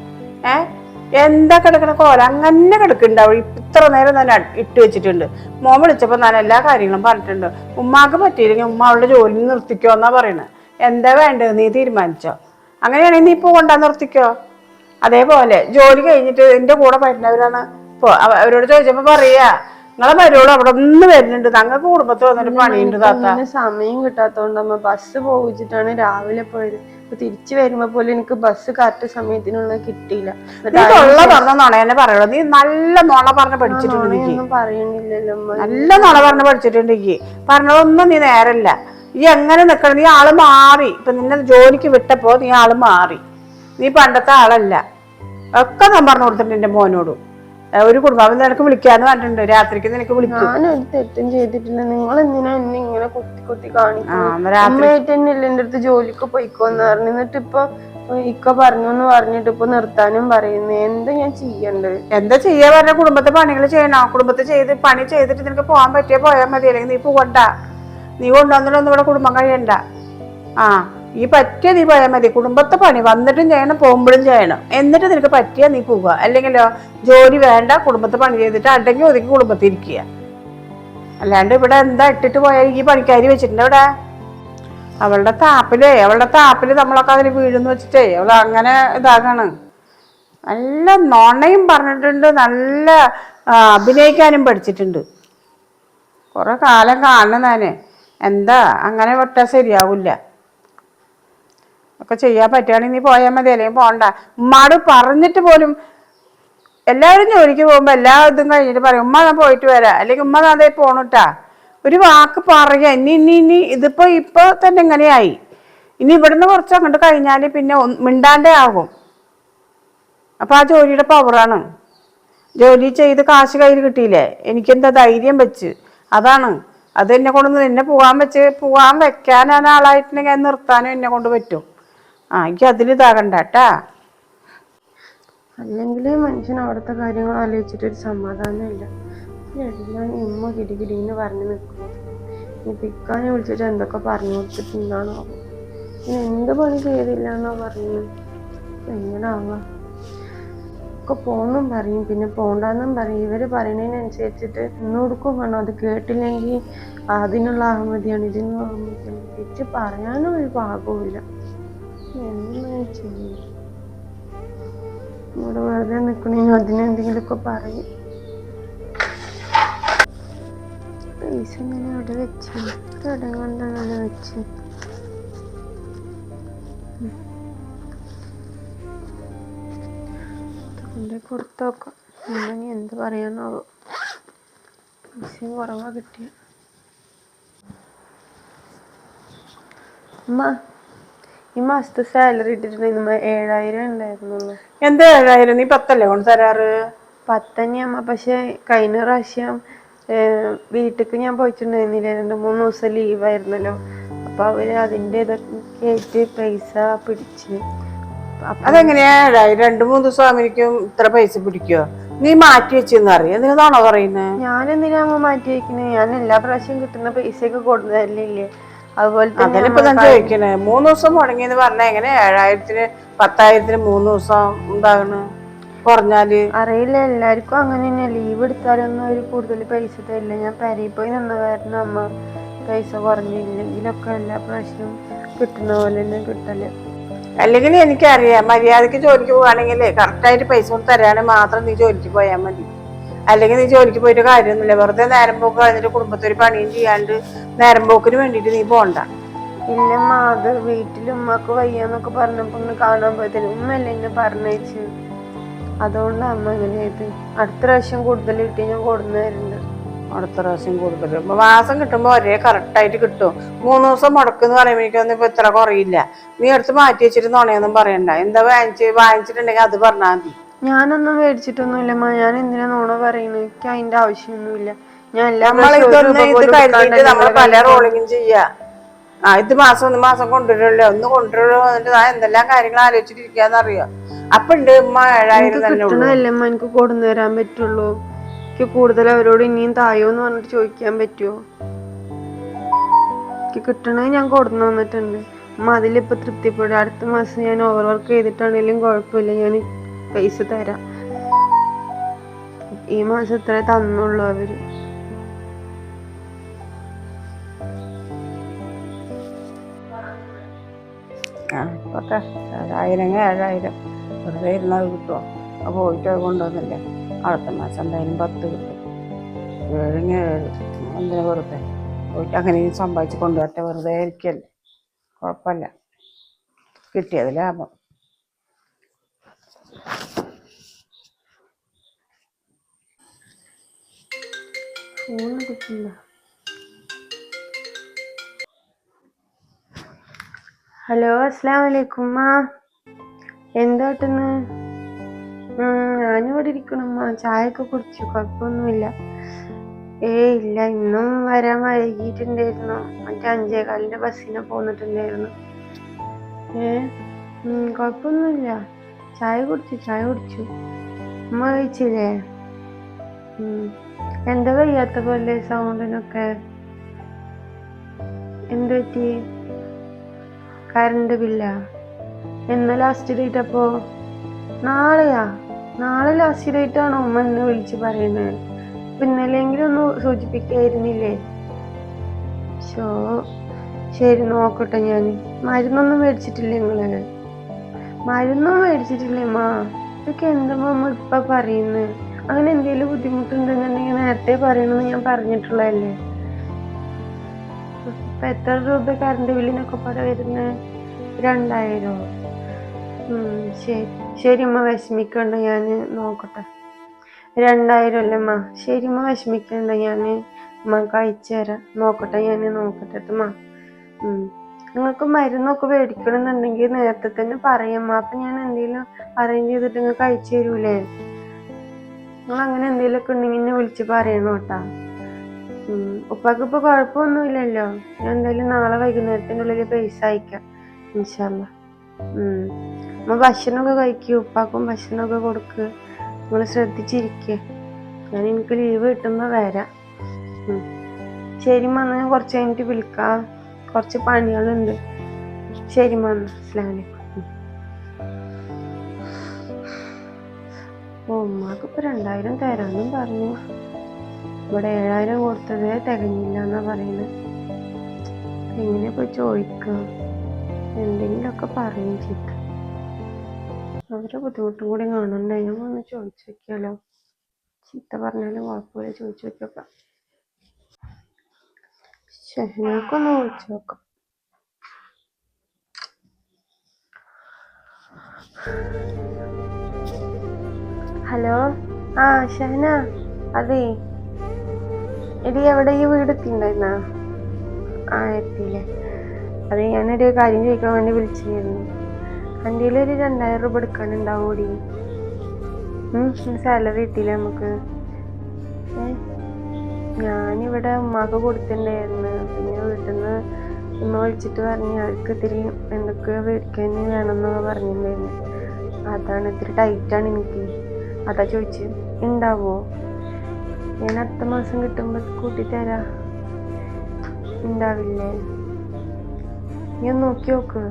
ഏ? എന്താ കിടക്കണ? കോല അങ്ങനെ കിടക്കുന്നുണ്ടാവും ഇത്ര നേരം തന്നെ ഇട്ട് വെച്ചിട്ടുണ്ട്. മോൻ വിളിച്ചപ്പോൾ ഞാൻ എല്ലാ കാര്യങ്ങളും പറഞ്ഞിട്ടുണ്ട്. ഉമ്മാക്ക് പറ്റിയില്ലെങ്കിൽ ഉമ്മ അവളുടെ ജോലി നിർത്തിക്കോ എന്നാ പറയണത് എന്താ വേണ്ടത്? നീ തീരുമാനിച്ചോ. അങ്ങനെയാണെങ്കിൽ നീ ഇപ്പോൾ കൊണ്ടാ നിർത്തിക്കോ. അതേപോലെ ജോലി കഴിഞ്ഞിട്ട് എന്റെ കൂടെ പറ്റുന്നവരാണ് ഇപ്പൊ. അവരോട് ചോദിച്ചപ്പോ പറയാ നിങ്ങളെ മരുവോട് അവിടെ നിന്ന് വരുന്നുണ്ട്. ഞങ്ങൾക്ക് കുടുംബത്തിൽ വന്നിട്ട് പണിയുണ്ട് താത്ത. സമയം കിട്ടാത്തോണ്ട് ബസ് പോവിച്ചിട്ടാണ് രാവിലെ പോയത്. തിരിച്ചു വരുമ്പോ പോലും എനിക്ക് ബസ് കറക്റ്റ് സമയത്തിനുള്ള കിട്ടിയില്ല. എന്നെ നീ നല്ല നുണ പറഞ്ഞ് പഠിച്ചിട്ടുണ്ട് നീ ഒന്നും പറയണില്ലല്ലോ അമ്മ. നല്ല നുണ പറഞ്ഞ് പഠിച്ചിട്ടുണ്ട് പറഞ്ഞതൊന്നും നീ നേരല്ല. നീ എങ്ങനെ നിക്കണം? നീ ആൾ മാറി. ഇപ്പൊ നിന്നെ ജോലിക്ക് വിട്ടപ്പോ നീ ആൾ മാറി. നീ പണ്ടത്തെ ആളല്ല. ഒക്കെ ഞാൻ പറഞ്ഞു കൊടുത്തിട്ടുണ്ട് എന്റെ മോനോടും. ഒരു കുടുംബം നിനക്ക് വിളിക്കാന്ന് പറഞ്ഞിട്ടുണ്ട്. രാത്രിക്ക് നിനക്ക് വിളിക്കും. ഞാനൊരു തെറ്റും ചെയ്തിട്ടില്ല. നിങ്ങൾ എന്തിനാ എന്നെ ഇങ്ങനെ കുത്തി കുത്തി കാണിക്കുന്നത് രാത്രി അമ്മയായിട്ട് തന്നെ ഇല്ല എന്റെ അടുത്ത് ജോലിക്ക് പോയിക്കോന്ന് പറഞ്ഞു. എന്നിട്ട് ഇപ്പൊ ഇക്ക പറഞ്ഞു എന്ന് പറഞ്ഞിട്ട് ഇപ്പൊ നിർത്താനും പറയുന്നു. എന്താ ഞാൻ ചെയ്യണ്ടത് എന്താ ചെയ്യാ പറഞ്ഞ? കുടുംബത്തെ പണികൾ ചെയ്യണോ? കുടുംബത്തെ ചെയ്ത് പണി ചെയ്തിട്ട് നിനക്ക് പോകാൻ പറ്റിയ പോയാൽ മതി. അല്ലെങ്കിൽ നീ പോകണ്ട നീ കൊണ്ടുവന്നിട്ടൊന്നും ഇവിടെ കുടുംബം കഴിയണ്ട. ആ. ഈ പറ്റിയ നീ പോയാൽ മതി. കുടുംബത്തെ പണി വന്നിട്ടും ചെയ്യണം പോകുമ്പോഴും ചെയ്യണം. എന്നിട്ട് നിനക്ക് പറ്റിയ നീ പോവുക. അല്ലെങ്കിലോ ജോലി വേണ്ട കുടുംബത്തെ പണി ചെയ്തിട്ട് അടങ്ങി ഒതുക്കി കുടുംബത്തിൽ ഇരിക്കുക. അല്ലാണ്ട് ഇവിടെ എന്താ ഇട്ടിട്ട് പോയാൽ ഈ പണിക്കാരി വെച്ചിട്ടുണ്ട് ഇവിടെ? അവളുടെ താപ്പിലേ അവളുടെ താപ്പിൽ നമ്മളൊക്കെ അതിൽ വീഴുന്നു വെച്ചിട്ടേ അവൾ അങ്ങനെ ഇതാകാണ്. നല്ല നോണയും പറഞ്ഞിട്ടുണ്ട് നല്ല അഭിനയിക്കാനും പഠിച്ചിട്ടുണ്ട്. കുറെ കാലം കാണണം ഞാൻ. എന്താ അങ്ങനെ വിട്ടാൽ ശരിയാവില്ല. ഒക്കെ ചെയ്യാൻ പറ്റുകയാണെങ്കിൽ നീ പോയാൽ മതി അല്ലെങ്കിൽ പോണ്ട. ഉമ്മാട് പറഞ്ഞിട്ട് പോലും എല്ലാവരും ജോലിക്ക് പോകുമ്പോൾ എല്ലാ ഇതും കഴിഞ്ഞിട്ട് പറയും ഉമ്മ ഞാൻ പോയിട്ട് വരാം. അല്ലെങ്കിൽ ഉമ്മ അതേ പോണട്ടാ ഒരു വാക്ക് പറയുക ഇനി ഇനി ഇനി ഇതിപ്പോ ഇപ്പൊ തന്നെ ഇങ്ങനെയായി. ഇനി ഇവിടുന്ന് കുറച്ച് അങ്ങോട്ട് കഴിഞ്ഞാൽ പിന്നെ മിണ്ടാണ്ടേ ആകും. അപ്പൊ ആ ജോലിയുടെ പവറാണ് ജോലി ചെയ്ത് കാശ് കയ്യിൽ കിട്ടിയില്ലേ? എനിക്കെന്താ ധൈര്യം വെച്ച്? അതാണ്. അത് എന്നെ കൊണ്ട് എന്നെ പോകാൻ വെച്ച് പോകാൻ വെക്കാനാണ് ആളായിട്ടുണ്ടെങ്കിൽ നിർത്താനും എന്നെ കൊണ്ട് പറ്റും. ആ എനിക്ക് അതിൽ ഇതാകണ്ട കേട്ടാ. അല്ലെങ്കിൽ മനുഷ്യൻ അവിടുത്തെ കാര്യങ്ങൾ ആലോചിച്ചിട്ട് ഒരു സമാധാനമില്ല എല്ലാം ഇമ്മ ഉമ്മ കിടികിടിന്ന് പറഞ്ഞു നിൽക്കുന്നു. ഇനി ഇക്കാനെ വിളിച്ചിട്ട് എന്തൊക്കെ പറഞ്ഞു കൊടുത്തിട്ടുണ്ടാണോ ഇനി എന്ത് പണി ചെയ്തില്ല എന്നാ പറഞ്ഞു. എങ്ങനെ ഒക്കെ പോന്നും പറയും പിന്നെ പോണ്ടെന്നും പറയും. ഇവർ പറയുന്നതിനനുസരിച്ചിട്ട് ഇന്നൊടുക്കും വേണം. അത് കേട്ടില്ലെങ്കിൽ അതിനുള്ള അഹമ്മതിയാണ്. ഇതിനുള്ള അഹമ്മതിയാണ്. തിരിച്ച് പറയാനും ഒരു ഭാഗവുമില്ല. ഇവിടെ വെറുതെ നിക്കണെങ്കിൽ അതിനെന്തെങ്കിലുമൊക്കെ പറയും പൈസ ഇങ്ങനെ അവിടെ വെച്ച് ഇടം കൊണ്ടാണ് അവിടെ വെച്ച് കൊണ്ട് കൊടുത്തു നോക്കാം എന്ത് പറയാനാവോ പൈസയും കുറവാ കിട്ടിയ അമ്മ ഈ മാസത്തെ സാലറി ഇട്ടിട്ടുണ്ടെങ്കിൽ ഏഴായിരം ഉണ്ടായിരുന്നുള്ളൂ. എന്താ ഏഴായിരം? നീ പത്തല്ലേ കൊണ്ട് തരാറ്? പത്തന്നെയമ്മ പക്ഷെ കഴിഞ്ഞ പ്രാവശ്യം വീട്ടിക്ക് ഞാൻ പോയിട്ടുണ്ടായിരുന്നില്ല. രണ്ട് മൂന്ന് ദിവസം ലീവായിരുന്നല്ലോ അപ്പൊ അവർ അതിന്റെ ഇതൊക്കെ ആയിട്ട് പൈസ പിടിച്ച്. അതെങ്ങനെയാ ഏഴായിരം? രണ്ടു മൂന്ന് ദിവസം ആകുമ്പോഴേക്കും ഇത്ര പൈസ പിടിക്കോ? നീ മാറ്റി വെച്ചെന്ന് അറിയാം എന്തിനാണോ പറയുന്നത് ഞാൻ എന്തിനാ മാറ്റി വെക്കുന്നത് ഞാൻ എല്ലാ പ്രാവശ്യം കിട്ടുന്ന പൈസയൊക്കെ കൊടുത്തതല്ലേ അതുപോലെ തന്നെ ചോദിക്കണേ മൂന്ന് ദിവസം മുടങ്ങിയെന്ന് പറഞ്ഞാൽ എങ്ങനെ? ഏഴായിരത്തിന് പത്തായിരത്തിന് മൂന്ന് ദിവസം ഉണ്ടാകണ് കുറഞ്ഞാൽ? അറിയില്ല എല്ലാവർക്കും അങ്ങനെ തന്നെ. ലീവ് എടുത്താലൊന്നും ഒരു കൂടുതൽ പൈസ തരില്ല. ഞാൻ പെരയിൽ പോയി നിന്ന കാരണം അമ്മ പൈസ കുറഞ്ഞില്ലെങ്കിലൊക്കെ എല്ലാ പ്രാവശ്യവും കിട്ടുന്ന പോലെ തന്നെ കിട്ടൽ. അല്ലെങ്കിൽ എനിക്കറിയാം മര്യാദയ്ക്ക് ജോലിക്ക് പോവുകയാണെങ്കിൽ കറക്റ്റായിട്ട് പൈസ കൊണ്ട് തരാണെങ്കിൽ മാത്രം നീ ജോലിക്ക് പോയാൽ മതി. അല്ലെങ്കിൽ നീ ജോലിക്ക് പോയിട്ട് കാര്യമൊന്നുമില്ല. വെറുതെ നേരം പോക്ക് കഴിഞ്ഞിട്ട് കുടുംബത്തിൽ ഒരു പണിയും ചെയ്യാണ്ട് നേരം പോക്കിന് വേണ്ടിയിട്ട് നീ പോണ്ട. ഇല്ലമ്മ അത് വീട്ടിൽ ഉമ്മക്ക് വയ്യാന്നൊക്കെ പറഞ്ഞപ്പോ ഒന്ന് കാണാൻ പോയതിന് ഉമ്മയല്ലേ എന്നെ പറഞ്ഞയച്ച്? അതുകൊണ്ട് അമ്മ എങ്ങനെയായത് അടുത്ത പ്രാവശ്യം കൂടുതൽ കിട്ടി ഞാൻ കൊടുന്നായിരുന്നു അടുത്ത പ്രാവശ്യം കൂടുതൽ. മാസം കിട്ടുമ്പോൾ ഒരേ കറക്റ്റായിട്ട് കിട്ടും. മൂന്ന് ദിവസം മുടക്കെന്ന് പറയുമ്പോഴേക്കൊന്നും ഇപ്പൊ ഇത്ര കുറയില്ല. നീ എടുത്ത് മാറ്റി വെച്ചിട്ട് നുണയൊന്നും പറയണ്ട. എന്താ വാങ്ങിച്ച് വാങ്ങിച്ചിട്ടുണ്ടെങ്കിൽ അത് പറഞ്ഞാൽ മതി. ഞാനൊന്നും മേടിച്ചിട്ടൊന്നുമില്ലമ്മ ഞാൻ എന്തിനാ നോണ പറയുന്നത് എനിക്ക് അതിന്റെ ആവശ്യമൊന്നുമില്ല. ഞാൻ എല്ലാം നമ്മൾ പ്രാവശ്യവും ഒരു ഇതൊന്ന് രൂപ ഇത് പോലും കരുതിയിട്ട് നമ്മൾ നിങ്ങളെ പല കയ്യിൽ റോളിങ്ങും ചെയ്യാ. ആ ഇത് മാസം ഒന്ന് മാസം കൊണ്ടുവരുമല്ലോ ഒന്ന് കൊണ്ടുവരുമോ എന്നിട്ട് ഞാൻ എന്തെല്ലാം കാര്യങ്ങൾ ആലോചിച്ചിട്ടിരിക്കാന്നറിയോ അപ്പൊ ഉണ്ട് ഉമ്മ ഏഴായിരം തന്നെ ഉള്ളൂ. എനിക്ക് കൊടുന്നു തരാൻ പറ്റുള്ളൂ. എനിക്ക് കൂടുതൽ അവരോട് ഇനിയും തായോ എന്ന് പറഞ്ഞിട്ട് ചോദിക്കാൻ പറ്റുമോ എനിക്ക് കിട്ടണത് ഞാൻ കൊടുന്നു വന്നിട്ടുണ്ട് അമ്മ അതിലിപ്പോ തൃപ്തിപ്പെടും. അടുത്ത മാസം ഞാൻ ഓവർ വർക്ക് ചെയ്തിട്ടാണെങ്കിലും കുഴപ്പമില്ല. ഞാൻ പൈസ തരാം. ഈ മാസം ഇത്ര തന്നുള്ളൂ അവർ. ആ ഓക്കെ ഏഴായിരം. വെറുതെ ഇരുന്നാൽ കിട്ടുമോ അപ്പോൾ പോയിട്ട് കൊണ്ടുവന്നില്ലേ? അടുത്ത മാസം എന്തായാലും പത്ത് കിട്ടും. ഏഴിന് ഏഴ്. എന്തിനാ വെറുതെ? പോയിട്ട് അങ്ങനെയും സമ്പാദിച്ച് കൊണ്ടുവരട്ടെ. വെറുതെ ഇരിക്കല്ലേ? കുഴപ്പമില്ല. കിട്ടിയത് ലാഭം. ഫോൺ ഹലോ അസ്സാം വലൈക്കും മാ എന്താ കിട്ടുന്നു? ഞാനിവിടെ ഇരിക്കണമ്മ ചായ ഒക്കെ കുടിച്ചു കുഴപ്പമൊന്നുമില്ല. ഏ ഇല്ല ഇന്നും വരാൻ വൈകിട്ടുണ്ടായിരുന്നു മറ്റേ അഞ്ചേകാലിന്റെ ബസ്സിന് പോന്നിട്ടുണ്ടായിരുന്നു. ഏ കുഴപ്പമൊന്നുമില്ല. ചായ കുടിച്ചു ചായ കുടിച്ചു. അമ്മ കഴിച്ചില്ലേ. എന്താ വയ്യാത്ത പോലെ സൗണ്ടിനൊക്കെ? എന്ത് പറ്റി? കറണ്ട് ബില്ല? എന്ന ലാസ്റ്റ് ഡേറ്റ് അപ്പോ? നാളെയാ? നാളെ ലാസ്റ്റ് ഡേറ്റ് ആണോ ഉമ്മ എന്ന് വിളിച്ച് പറയുന്നത് ഇന്നലെങ്കിലും ഒന്ന് സൂചിപ്പിക്കായിരുന്നില്ലേ? ഷോ ശരി നോക്കട്ടെ ഞാൻ മരുന്നൊന്നും മേടിച്ചിട്ടില്ല നിങ്ങൾ. മരുന്നും മേടിച്ചിട്ടില്ലേ മാ? ഇതൊക്കെ എന്താ അമ്മ ഇപ്പൊ പറയുന്നത് അങ്ങനെ എന്തെങ്കിലും ബുദ്ധിമുട്ടുണ്ടെന്നുണ്ടെങ്കിൽ നേരത്തെ പറയണമെന്ന് ഞാൻ പറഞ്ഞിട്ടുള്ളതല്ലേ? ഇപ്പൊ എത്ര രൂപ കറണ്ട് ബില്ലിനൊക്കെ പാടെ വരുന്നത് രണ്ടായിരോ. ശരി. ശരി അമ്മ വിഷമിക്കണ്ട ഞാൻ നോക്കട്ടെ. രണ്ടായിരം അല്ലേ മാ? ശരി അമ്മ വിഷമിക്കണ്ട ഞാൻ അമ്മ കഴിച്ചു തരാം. നോക്കട്ടെ ഞാൻ നോക്കട്ടെ മാ. ഉം. നിങ്ങൾക്ക് മരുന്നൊക്കെ മേടിക്കണമെന്നുണ്ടെങ്കിൽ നേരത്തെ തന്നെ പറയണം അപ്പൊ ഞാൻ എന്തെങ്കിലും അറേഞ്ച് ചെയ്തിട്ട് നിങ്ങൾക്ക് അയച്ചു തരൂലേ? നിങ്ങൾ അങ്ങനെ എന്തെങ്കിലുമൊക്കെ ഉണ്ടെങ്കിൽ എന്നെ വിളിച്ച് പറയണം കേട്ടാ. ഉപ്പാക്ക് ഇപ്പൊ കുഴപ്പമൊന്നുമില്ലല്ലോ. ഞാൻ എന്തായാലും നാളെ വൈകുന്നേരത്തിന്റെ ഉള്ളിൽ പൈസ അയക്കാം ഇൻഷാല്ല നമ്മ ഭക്ഷണമൊക്കെ കഴിക്കൂ. ഉപ്പാക്കും ഭക്ഷണമൊക്കെ കൊടുക്ക്. നിങ്ങൾ ശ്രദ്ധിച്ചിരിക്കുക ഞാൻ എനിക്ക് ലീവ് കിട്ടുമ്പോ വരാം. ശരി മന്ന് ഞാൻ കുറച്ച് കഴിഞ്ഞിട്ട് വിളിക്കാം. കുറച്ച് പണികളുണ്ട്. ശരി ഉം. ഓ ഉമ്മാക്ക് ഇപ്പൊ രണ്ടായിരം തരാന്നും പറഞ്ഞു. ഇവിടെ ഏഴായിരം കൊടുത്തതേ തികഞ്ഞില്ല എന്നാ പറയുന്നത് എങ്ങനെ പോയി ചോദിക്കുക എന്തെങ്കിലുമൊക്കെ പറയും ചെയ്ത് അവരെ ബുദ്ധിമുട്ടും കൂടി കാണണ്ടേ? ഞാൻ ഒന്ന് ചോദിച്ചു നോക്കിയാലോ? ചീത്ത പറഞ്ഞാലും കുഴപ്പമില്ല ചോദിച്ചു നോക്കിയോക്കാം. ഷെഹനാക്കൊന്ന് വിളിച്ചു നോക്കാം ഹലോ ആ ഷഹന. അതെ. എടി എവിടെ ഈ വീട് എത്തിണ്ടായിരുന്ന? ആ എത്തിയില്ലേ. അതെ ഞാനൊരു കാര്യം ചോദിക്കാൻ വേണ്ടി വിളിച്ചിരുന്നു. എന്റെ ഒരു രണ്ടായിരം രൂപ എടുക്കാനുണ്ടാവും സാലറി കിട്ടിയില്ല നമുക്ക്? ഏ? ഞാനിവിടെ ഉമ്മാക്ക് കൊടുത്തിട്ടുണ്ടായിരുന്നു. പിന്നെ വീട്ടിൽ നിന്ന് ഉമ്മ വിളിച്ചിട്ട് പറഞ്ഞു അവർക്ക് ഇത്തിരി എന്തൊക്കെയോ മേടിക്കാൻ വേണമെന്നൊക്കെ പറഞ്ഞിട്ടുണ്ടായിരുന്നു. അതാണ് ഇത്തിരി ടൈറ്റാണ് എനിക്ക്. അതാ ചോദിച്ചു ഉണ്ടാവോ ഞാൻ അടുത്ത മാസം കിട്ടുമ്പോൾ കൂട്ടിത്തരാ ഉണ്ടാവില്ലേ നീ ഒന്ന് നോക്കി നോക്ക്.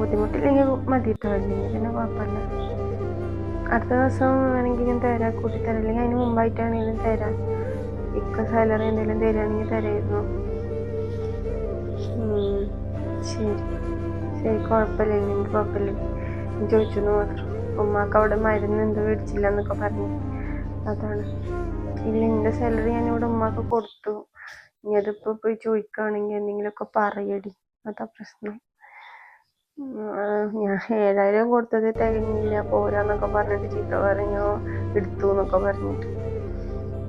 ബുദ്ധിമുട്ടില്ലെങ്കിൽ ബുദ്ധിമുട്ടില്ലെങ്കിൽ കേട്ടോ ഇല്ലെങ്കിൽ പിന്നെ കുഴപ്പമില്ല. അടുത്ത ദിവസം വേണമെങ്കിൽ ഞാൻ തരാം കൂട്ടിത്തരാം അല്ലെങ്കിൽ അതിന് മുമ്പായിട്ടാണെങ്കിലും തരാം. ഇക്ക സാലറി എന്തെങ്കിലും തരാണെങ്കിൽ തരായിരുന്നു. ശരി. ശരി കുഴപ്പമില്ല. എനിക്ക് കുഴപ്പമില്ല. ഞാൻ ചോദിച്ചെന്ന് മാത്രം. ഉമ്മാക്ക് അവിടെ മരുന്ന് എന്തോ മേടിച്ചില്ല എന്നൊക്കെ പറഞ്ഞു. അതാണ്. ഇല്ല എന്റെ സാലറി ഞാൻ ഇവിടെ ഉമ്മാക്ക് കൊടുത്തു. ഇനി അതിപ്പോൾ പോയി ചോദിക്കുകയാണെങ്കിൽ എന്തെങ്കിലുമൊക്കെ പറയടി. അതാ പ്രശ്നം. ഞാൻ ഏഴായിരം കൊടുത്തത് തികഞ്ഞില്ല. പോരാന്നൊക്കെ പറഞ്ഞിട്ട് ചീത്ത പറഞ്ഞു എടുത്തു എന്നൊക്കെ പറഞ്ഞിട്ട്.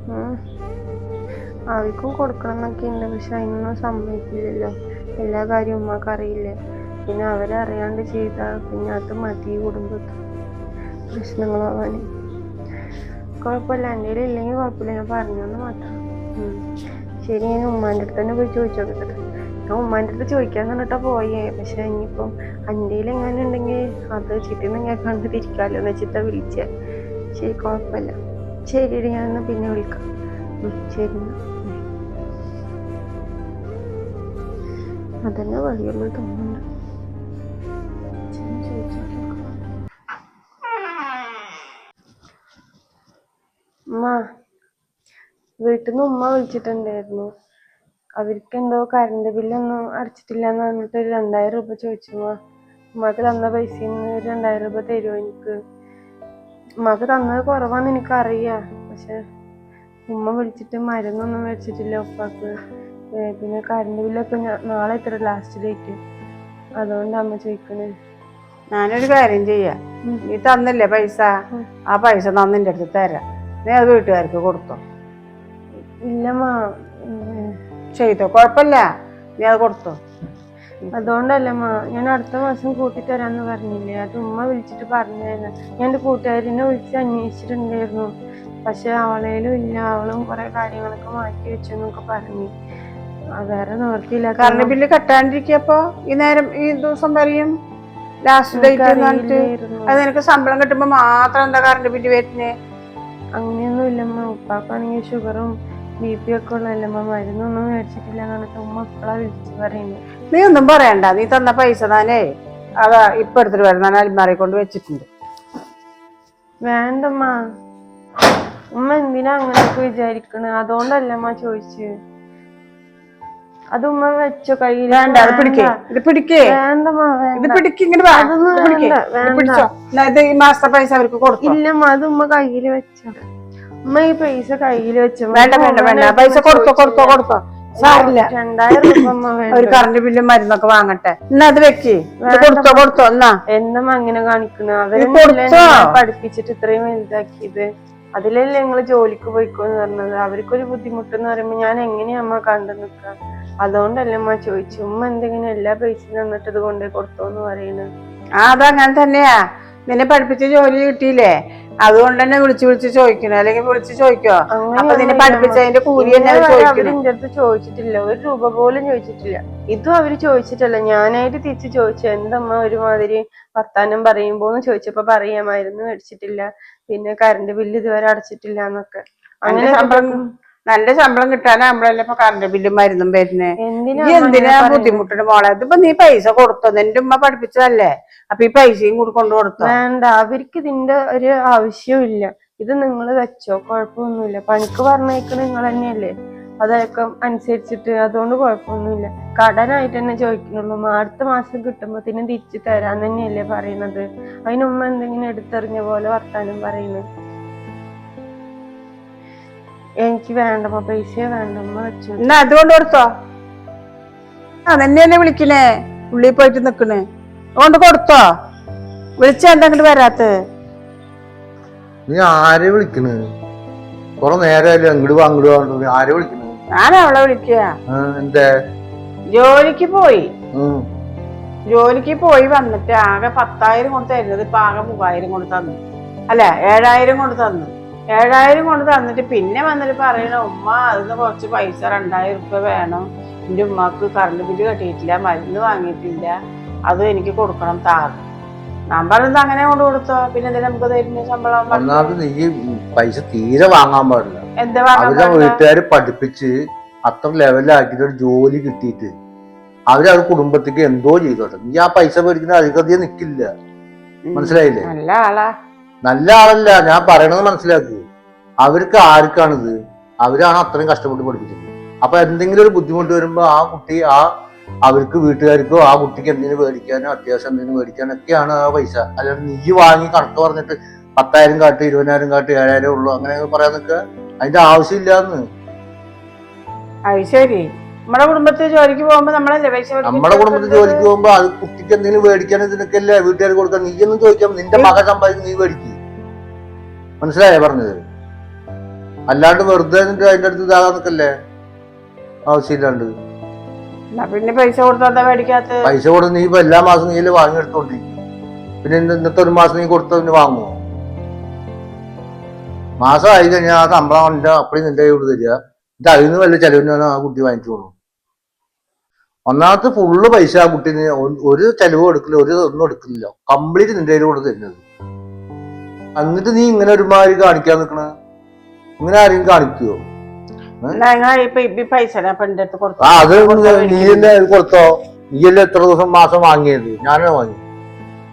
ഉം. ആർക്കും കൊടുക്കണം എന്നൊക്കെ ഉണ്ട്. പക്ഷെ അതിനൊന്നും സമ്മതിക്കില്ലല്ലോ. എല്ലാ കാര്യവും ഉമ്മക്ക് അറിയില്ലേ. പിന്നെ അവരറിയാണ്ട് ചെയ്താൽ പിന്നെ അത് മതി കുടുംബത്തിൽ പ്രശ്നങ്ങളാവാൻ കുഴപ്പമില്ല. എന്റെ ഇല്ലെങ്കിൽ കുഴപ്പമില്ല. ഞാൻ പറഞ്ഞെന്ന് മാത്രം. ഉം. ശരി ഞാൻ ഉമ്മാന്റെ അടുത്ത് തന്നെ പോയി ചോദിച്ചു ഞാൻ ഉമ്മാന്റെ അടുത്ത് ചോദിക്കാൻ കണ്ടിട്ടാ പോയേ പക്ഷെ ഇനിയിപ്പം അന്റെയിൽ എങ്ങനെ ഉണ്ടെങ്കിൽ അത് ചിട്ടിന്ന് കേൾക്കാണ്ട് തിരിക്കാമല്ലോ എന്ന് വെച്ചിട്ടാ വിളിച്ചേ ശരി കുഴപ്പമില്ല ശരി ഒന്ന് പിന്നെ വിളിക്കാം ശരി അതന്നെ വഴിയുള്ളൂ തോന്നുന്നുണ്ട് ഉമ്മ വീട്ടിൽ നിന്ന് ഉമ്മ വിളിച്ചിട്ടുണ്ടായിരുന്നു അവർക്ക് എന്തോ കറണ്ട് ബില്ലൊന്നും അടച്ചിട്ടില്ല എന്ന് പറഞ്ഞിട്ട് ഒരു രണ്ടായിരം രൂപ ചോദിച്ചു. ഉമ്മ ഉമ്മക്ക് തന്ന പൈസയിൽ നിന്ന് ഒരു രണ്ടായിരം രൂപ തരുമോ എനിക്ക്? ഉമ്മക്ക് തന്നത് കുറവാന്ന് എനിക്കറിയാം. പക്ഷെ ഉമ്മ വിളിച്ചിട്ട് മരുന്നൊന്നും മേടിച്ചിട്ടില്ല ഉപ്പാക്ക്. പിന്നെ കറണ്ട് ബില്ലൊക്കെ നാളെ എത്ര ലാസ്റ്റ് ഡേറ്റ് അതുകൊണ്ട് അമ്മ ചോദിക്കണേ. ഞാനൊരു കാര്യം ചെയ്യാം. നീ തന്നില്ലേ പൈസ? ആ പൈസ നിന്റെ അടുത്ത് തരാം. നീ അത് വീട്ടുകാർക്ക് കൊടുത്തോ. ഇല്ലമ്മ. ചെയ്തോ? കുഴപ്പമില്ല. നീ അത് കൊടുത്തോ. അതുകൊണ്ടല്ല ഞാൻ അടുത്ത മാസം കൂട്ടിത്തരാന്ന് പറഞ്ഞില്ലേ? അത് ഉമ്മ വിളിച്ചിട്ട് പറഞ്ഞായിരുന്നു. ഞാൻ എന്റെ കൂട്ടുകാരിനെ വിളിച്ച് അന്വേഷിച്ചിട്ടുണ്ടായിരുന്നു. പക്ഷെ അവളേലും ഇല്ല. അവളും കുറെ കാര്യങ്ങളൊക്കെ മാറ്റി വെച്ചു എന്നൊക്കെ പറഞ്ഞു വേറെ നിവർത്തിയില്ല കറണ്ട് ബില്ല് കെട്ടാണ്ടിരിക്കപ്പോ ഈ നേരം ഈ ദിവസം പറയും ലാസ്റ്റ് ഡേറ്റ് പറഞ്ഞിട്ട്. അത് നിനക്ക് ശമ്പളം കിട്ടുമ്പോ മാത്രം എന്താ കറണ്ട് ബില്ല് വരുന്നേ? അങ്ങനെയൊന്നും ഇല്ലമ്മ ഉപ്പാക്കാണെങ്കിൽ ഷുഗറും ബി പി ഒക്കെ ഉള്ളതല്ലമ്മ മരുന്നൊന്നും മേടിച്ചിട്ടില്ല എന്ന് പറഞ്ഞിട്ട് ഉമ്മ ഇപ്പളാ വിളിച്ച് പറയുന്നത് നീ ഒന്നും പറയണ്ട. നീ തന്ന പൈസ താനേ അതാ ഇപ്പൊ എടുത്തിട്ട് വരുന്ന. ഞാൻ അൽമാറി കൊണ്ട് വെച്ചിട്ടുണ്ട്. വേണ്ടമ്മ. ഉമ്മ എന്തിനാ അങ്ങനെയൊക്കെ അതുകൊണ്ടല്ല അമ്മ ചോദിച്ചു. അത് ഉമ്മ വെച്ചോ കയ്യിൽ വേണ്ട അത് പിടിക്കേ. ഇത് പിടിക്കേ. വേണ്ടമ്മ ഇത് വേണ്ട പിടിക്ക് ഇങ്ങോട്ട് വാ. അതൊന്നും പിടിക്ക്. വേണ്ട, ഇത് വേണ്ട. പിടിച്ചോ. എന്നാ ഇത് ഈ മാസത്തെ പൈസ അവർക്ക് കൊടുത്തോ. ഇല്ലമ്മ അത് ഉമ്മ കയ്യിൽ വെച്ചോ. ഉമ്മ ഈ പൈസ കയ്യിൽ വെച്ചോ വേണ്ട വേണ്ട വേണ്ട. പൈസ കൊടുത്തോ കൊടുത്തോ കൊടുത്തോ. സാറില്ല രണ്ടായിരം രൂപ ഒരു കറണ്ട് ബില്ലും മരുന്നൊക്കെ വാങ്ങട്ടെ. എന്നാ അത് വെക്ക്. കൊടുത്തോ കൊടുത്തോ എന്നാ. എന്നും അങ്ങനെ കാണിക്കുന്നു. അവരെ പഠിപ്പിച്ചിട്ട് ഇത്രയും വലുതാക്കിയത്? അതിലല്ലേ ഞങ്ങൾ ജോലിക്ക് പോയിക്കോന്ന് പറഞ്ഞത്? അവർക്കൊരു ബുദ്ധിമുട്ടെന്ന് പറയുമ്പോ ഞാൻ എങ്ങനെയാ അമ്മ കണ്ടു നിക്ക? അതുകൊണ്ടല്ലേ അമ്മ ചോദിച്ചു. ഉമ്മ എന്തെങ്കിലും എല്ലാ പൈസയും തന്നിട്ട് ഇത് കൊണ്ടുപോയി കൊടുത്തോന്ന് പറയുന്നത് ആ അതങ്ങനെ തന്നെയാ. നിന്നെ പഠിപ്പിച്ച ജോലി കിട്ടിയില്ലേ? അതുകൊണ്ട് തന്നെ വിളിച്ചു വിളിച്ച് ചോദിക്കണ? അല്ലെങ്കിൽ വിളിച്ച് ചോദിക്കോ? അപ്പൊ നിന്നെ പഠിപ്പിച്ചതിന്റെ കൂലി തന്നെ ഇന്നേ അവർ വരെ അവർ ചോദിക്കണു എന്റെ അടുത്ത് ചോദിച്ചിട്ടില്ല. ഒരു രൂപ പോലും ചോദിച്ചിട്ടില്ല. ഇതും അവർ ചോദിച്ചിട്ടല്ല. ഞാനായിട്ട് തിരിച്ചു ചോദിച്ചു. എന്തമ്മ ഒരുമാതിരി വർത്താനം പറയുമ്പോന്ന് ചോദിച്ചപ്പോ പറയാമായിരുന്നു. മേടിച്ചിട്ടില്ല. പിന്നെ കറണ്ട് ബില്ല് ഇതുവരെ അടച്ചിട്ടില്ല എന്നൊക്കെ. നല്ല ശമ്പളം കിട്ടാനാ നമ്മളല്ലേ ഇപ്പൊ കറണ്ട് ബില്ലും മരുന്നും വരുന്നേ. എന്തിനാ ഈ എന്തിനാ ബുദ്ധിമുട്ടുണ്ട് മോളെ? ഇതിപ്പോ നീ പൈസ കൊടുത്തോ? നിന്റെ ഉമ്മ പഠിപ്പിച്ചതല്ലേ? അപ്പൊ ഈ പൈസയും കൂടി കൊണ്ടു കൊടുത്തോ? വേണ്ട അവർക്ക് ഇതിന്റെ ഒരു ആവശ്യവും ഇല്ല. ഇത് നിങ്ങൾ വെച്ചോ? കുഴപ്പമൊന്നുമില്ല. പണിക്ക് പറഞ്ഞേക്കണ നിങ്ങൾ തന്നെയല്ലേ? അതൊക്കെ അനുസരിച്ചിട്ട്. അതുകൊണ്ട് കുഴപ്പമൊന്നുമില്ല. കടനായിട്ട് തന്നെ ചോദിക്കുന്നുള്ളൂ. അടുത്ത മാസം കിട്ടുമ്പോഴത്തേനും തിരിച്ചു തരാൻ തന്നെയല്ലേ പറയുന്നത് അതിനുമ്മ എന്തെങ്കിലും എടുത്തെറിഞ്ഞ പോലെ വർത്താനം പറയുന്നത് എനിക്ക് വേണ്ടമ്മ പൈസ വേണ്ടമ്മ വെച്ചു. എന്നാ അതുകൊണ്ട് കൊടുത്തോ. ആ തന്നെയല്ലേ വിളിക്കണേ. ഉള്ളിൽ പോയിട്ട് നിക്കണേ. അതുകൊണ്ട് കൊടുത്തോ. വിളിച്ച എന്തെങ്കിലും വരാത്ത? നീ ആരെ വിളിക്കണ്? കൊറേ നേരമല്ലേ അങ്ങോട്ട് വാ അങ്ങോട്ട് വാ ആരെ വിളിക്കണ്? ഞാൻ അവളെ വിളിക്കുക. എന്തേ? ജോലിക്ക് പോയി. ജോലിക്ക് പോയി വന്നിട്ട് ആകെ പത്തായിരം കൊണ്ട് തരുന്നത് ഇപ്പൊ ആകെ മൂവായിരം കൊണ്ട് തന്നു. അല്ല ഏഴായിരം കൊണ്ട് തന്നു. ഏഴായിരം കൊണ്ട് തന്നിട്ട് പിന്നെ വന്നിട്ട് പറയണ ഉമ്മ അതിന് കുറച്ച് പൈസ രണ്ടായിരം ഉറുപ്യ വേണം. എന്റെ ഉമ്മക്ക് കറണ്ട് ബില്ല് കെട്ടിയിട്ടില്ല മരുന്ന് വാങ്ങിയിട്ടില്ല. അതും എനിക്ക് കൊടുക്കണം താറ് ഞാൻ പറഞ്ഞത് അങ്ങനെ കൊണ്ട് കൊടുത്തോ? പിന്നെ എന്തിനാ നമുക്ക് തരുന്ന ശമ്പളം. ഒന്നാമത് നീ പൈസ തീരെ വാങ്ങാൻ പാടില്ല. എന്താ അവരെ വീട്ടുകാര് പഠിപ്പിച്ച് അത്ര ലെവലാക്കിയിട്ട് ഒരു ജോലി കിട്ടിയിട്ട് അവർ അത് കുടുംബത്തേക്ക് എന്തോ ചെയ്തോട്ടെ. നീ ആ പൈസ മേടിക്കുന്ന അധികം നിക്കില്ല. മനസ്സിലായില്ലേ? നല്ല ആളാ. നല്ല ആളല്ല ഞാൻ പറയണത് മനസ്സിലാക്കി. അവർക്ക് ആർക്കാണിത്? അവരാണ് അത്രയും കഷ്ടപ്പെട്ട് പഠിപ്പിച്ചത്. അപ്പൊ എന്തെങ്കിലും ഒരു ബുദ്ധിമുട്ട് വരുമ്പോൾ ആ കുട്ടി ആ അവർക്ക് വീട്ടുകാർക്കോ ആ കുട്ടിക്ക് എന്തെങ്കിലും മേടിക്കാനോ അത്യാവശ്യം എന്തെങ്കിലും മേടിക്കാനോ ഒക്കെയാണ് ആ പൈസ. അല്ലാണ്ട് നീ വാങ്ങി കണക്ക് പറഞ്ഞിട്ട് പത്തായിരം കാട്ട് ഇരുപതിനായിരം കാട്ട് ഏഴായിരം ഉള്ളൂ അങ്ങനെ പറയാൻ നിൽക്കുക. അതിന്റെ ആവശ്യമില്ലാന്ന്. അത് ശരി. നമ്മുടെ കുടുംബത്തിൽ ജോലിക്ക് പോകുമ്പോ നമ്മളല്ലേ പൈസ? നമ്മുടെ കുടുംബത്തിൽ ജോലിക്ക് പോകുമ്പോ അത് കുട്ടിക്ക് എന്തെങ്കിലും മേടിക്കാൻ ഇതിനൊക്കെ അല്ലേ വീട്ടുകാർ കൊടുക്കാൻ? നീയൊന്നും ചോദിക്കാം നിന്റെ മകൻ സമ്പാദിക്കും നീ മേടിക്കും മനസ്സിലായോ പറഞ്ഞത്? അല്ലാണ്ട് വെറുതെ നിന്റെ അതിന്റെ അടുത്ത് ഇതാകാൻ നിൽക്കല്ലേ? ആവശ്യമില്ലാണ്ട്. പിന്നെ പൈസ കൊടുത്താ മേടിക്കാത്ത? പൈസ കൊടുത്ത് നീ ഇപ്പൊ എല്ലാ മാസം നീ അല്ലേ വാങ്ങിയെടുത്തോണ്ടിരിക്കും പിന്നെ ഇന്നത്തെ ഒരു മാസം നീ കൊടുത്തതിന് വാങ്ങുമോ മാസം ആയി കഴിഞ്ഞാൽ ആ ശമ്പളം നിന്റെ അപ്പടി നിന്റെ കയ്യിൽ തരിക. ഇത് അതിൽ നിന്ന് വല്ല ചെലവിനാണ് ആ കുട്ടി വാങ്ങിച്ചോളൂ. ഒന്നാമത്തെ ഫുള്ള് പൈസ ആ കുട്ടീന് ഒരു ചെലവും എടുക്കില്ല ഒരു ഒന്നും എടുക്കില്ല. കംപ്ലീറ്റ് നിന്റെ കയ്യിൽ കൂടെ തരുന്നത്. എന്നിട്ട് നീ ഇങ്ങനെ ഒരുമാതിരി കാണിക്കാൻ നിക്കണ? ഇങ്ങനെ ആരെയും കാണിക്കുവോ എന്റെ ആ അത് നീ തന്നെ കൊടുത്തോ? നീ അല്ലേ എത്ര ദിവസം മാസം വാങ്ങിയത്? ഞാനാണ് വാങ്ങി.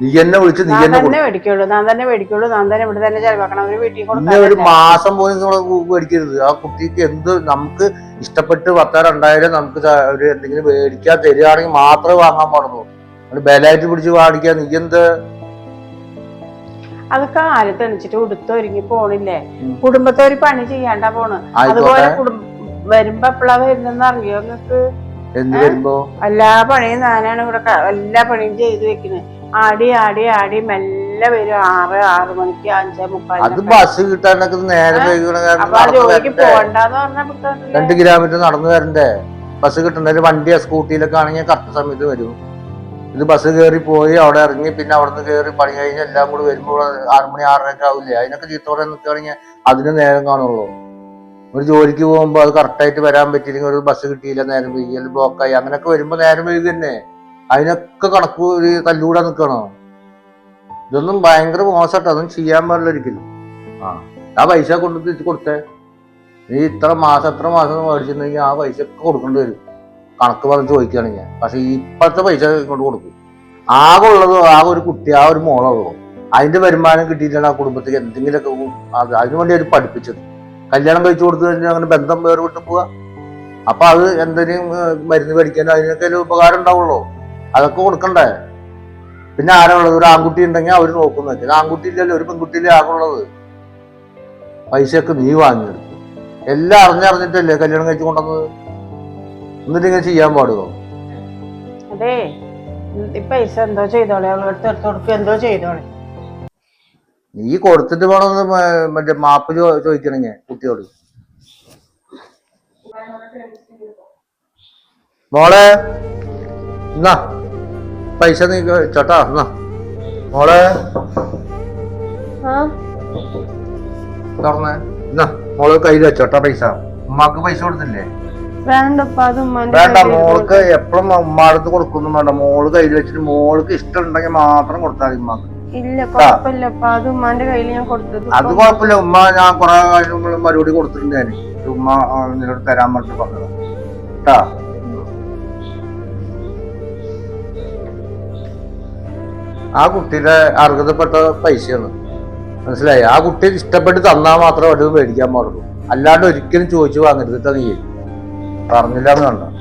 നീ എന്നെ വിളിച്ച് നീ എന്നെ തന്നെ മേടിക്കുള്ളൂ ഞാൻ തന്നെ മേടിക്കുള്ളൂ ഞാൻ തന്നെ ഇവിടെ തന്നെ ചെലവാക്കണം. അവർ വീട്ടിൽ ഒരു മാസം പോലും നമ്മൾ മേടിക്കരുത്. ആ കുട്ടിക്ക് എന്ത് നമുക്ക് ഇഷ്ടപ്പെട്ട് പത്താ രണ്ടായിരം നമുക്ക് ഒരു എന്തെങ്കിലും മേടിക്കാൻ തരികയാണെങ്കിൽ മാത്രമേ വാങ്ങാൻ പാടുള്ളൂ. അത് ബലായിട്ട് പിടിച്ച് വാടിക്കാൻ നീ എന്ത് അത് കാലത്ത് എണിച്ചിട്ട് ഉടുത്ത് ഒരുങ്ങി പോണില്ലേ? കുടുംബത്തെ ഒരു പണി ചെയ്യാണ്ടാ പോണ്. അതുപോലെ കുടുംബ വരുമ്പോ എപ്പോഴാ വരുന്നെന്ന് അറിയോ നിങ്ങക്ക് എല്ലാ പണിയും ഞാനാണ് ഇവിടെ എല്ലാ പണിയും ചെയ്തു വെക്കുന്നത് ആടി ആടി ആടി മെല്ലെ വരും. ആറ് ആറ് മണിക്ക് അഞ്ചേ അത് മുക്കാലിനൊക്കെ ബസ് കിട്ടാനൊക്കെ നേരെ ജോലിക്ക് പോകണ്ടെന്ന് പറഞ്ഞാൽ രണ്ട് കിലോമീറ്റർ നടന്നു വരണ്ടേ? ബസ് കിട്ടണ്ട? വണ്ടിയാ വണ്ടിയോ സ്കൂട്ടിയിലൊക്കെ ആണെങ്കിൽ കറക്റ്റ് സമയത്ത് വരും. ഇത് ബസ് കയറി പോയി അവിടെ ഇറങ്ങി പിന്നെ അവിടെ നിന്ന് കയറി പണി കഴിഞ്ഞ് എല്ലാം കൂടി വരുമ്പോൾ ആറുമണി ആറരയൊക്കെ ആവില്ലേ? അതിനൊക്കെ ചീത്തോടെ നിൽക്കുകയാണെങ്കിൽ അതിന് നേരം കാണുള്ളൂ. ഒരു ജോലിക്ക് പോകുമ്പോൾ അത് കറക്റ്റായിട്ട് വരാൻ പറ്റിയില്ലെങ്കിൽ ഒരു ബസ് കിട്ടിയില്ല നേരം വൈകി അല്ലെങ്കിൽ ബ്ലോക്കായി അങ്ങനെയൊക്കെ വരുമ്പോൾ നേരം വൈകി തന്നെ. അതിനൊക്കെ കണക്ക് ഒരു തല്ലൂടെ നിൽക്കണോ ഇതൊന്നും ഭയങ്കര മോശമായിട്ട് അതൊന്നും ചെയ്യാൻ പാടില്ല ഒരിക്കലും. ആ ആ പൈസ കൊണ്ട് തിരിച്ച് കൊടുത്തേ. നീ ഇത്ര മാസം എത്ര മാസം മേടിച്ചിട്ടുണ്ടെങ്കിൽ ആ പൈസ ഒക്കെ കൊടുക്കേണ്ടി വരും. കണക്ക് പറഞ്ഞ് ഞാൻ. പക്ഷെ ഇപ്പോഴത്തെ പൈസ കൊണ്ട് കൊടുക്കും. ആകെ ഉള്ളത് ആകെ ഒരു കുട്ടി ആ ഒരു മോളുള്ളൂ അതിന്റെ വരുമാനം കിട്ടിയിട്ടാണ് ആ കുടുംബത്തേക്ക് എന്തെങ്കിലുമൊക്കെ അതിനു വേണ്ടി അവർ പഠിപ്പിച്ചത്. കല്യാണം കഴിച്ചു കൊടുത്തു കഴിഞ്ഞാൽ അങ്ങനെ ബന്ധം വേറെ വിട്ടു പോവാ അപ്പൊ അത് എന്തെങ്കിലും മരുന്ന് മേടിക്കാനോ അതിനൊക്കെ ഒരു ഉപകാരം ഉണ്ടാവുള്ളൂ. അതൊക്കെ കൊടുക്കണ്ടേ? പിന്നെ ആരാണുള്ളത് ഒരു ആൺകുട്ടി ഉണ്ടെങ്കിൽ അവർ നോക്കുന്നു ആൺകുട്ടി ഇല്ലല്ലോ ഒരു പെൺകുട്ടിയിലേ ആകുള്ളത് പൈസയൊക്കെ നീ വാങ്ങിയെടുക്കും. എല്ലാം അറിഞ്ഞറിഞ്ഞിട്ടല്ലേ കല്യാണം കഴിച്ചു കൊണ്ടുവന്നത്? എന്നിട്ട് ഇങ്ങനെ ചെയ്യാൻ പാടുമോ അതെ. ഈ പൈസ എന്തോ ചെയ്തോളെ. അവളെടുത്ത് എടുത്ത് കൊടുക്കുക എന്തോ ചെയ്തോളെ. നീ കൊടുത്തിട്ട് വേണമെന്ന് മറ്റേ മാപ്പ് ചോദിക്കണെങ്കിൽ കുട്ടിയോട്. മോളെ എന്നാ പൈസ നീ ചേട്ടാ എന്നാ മോളെ. തുറന്നേ എന്നാ മോൾ കയ്യിൽ വെച്ചോട്ടാ പൈസ. ഉമ്മാക്ക് പൈസ കൊടുത്തില്ലേ? വേണ്ട മോൾക്ക് എപ്പോഴും ഉമ്മാടത്ത് കൊടുക്കുന്നു വേണ്ട. മോൾ കയ്യിൽ വെച്ചിട്ട് മോൾക്ക് ഇഷ്ടം ഉണ്ടെങ്കിൽ മാത്രം കൊടുത്താൽ മതി ഉമ്മാക്ക്. ഇല്ല അത് ഉമ്മാന്റെ കയ്യിൽ ഞാൻ കൊടുത്തത് അത് കുഴപ്പമില്ല ഉമ്മ ഞാൻ കുറെ കാര്യങ്ങളും മറുപടി കൊടുത്തിട്ടുണ്ട് ഞാൻ ഉമ്മ നിന്നോട് തരാൻ പറഞ്ഞിട്ട് പറഞ്ഞത്. കേട്ടാ ആ കുട്ടിയുടെ അർഹതപ്പെട്ട പൈസയാണ്. മനസ്സിലായി? ആ കുട്ടി ഇഷ്ടപ്പെട്ട് തന്നാൽ മാത്രമേ അവിടെ മേടിക്കാൻ പാടുള്ളൂ. അല്ലാണ്ട് ഒരിക്കലും ചോദിച്ചു വാങ്ങരുത് കേട്ടോ നീ പറഞ്ഞില്ലാന്ന് കണ്ട?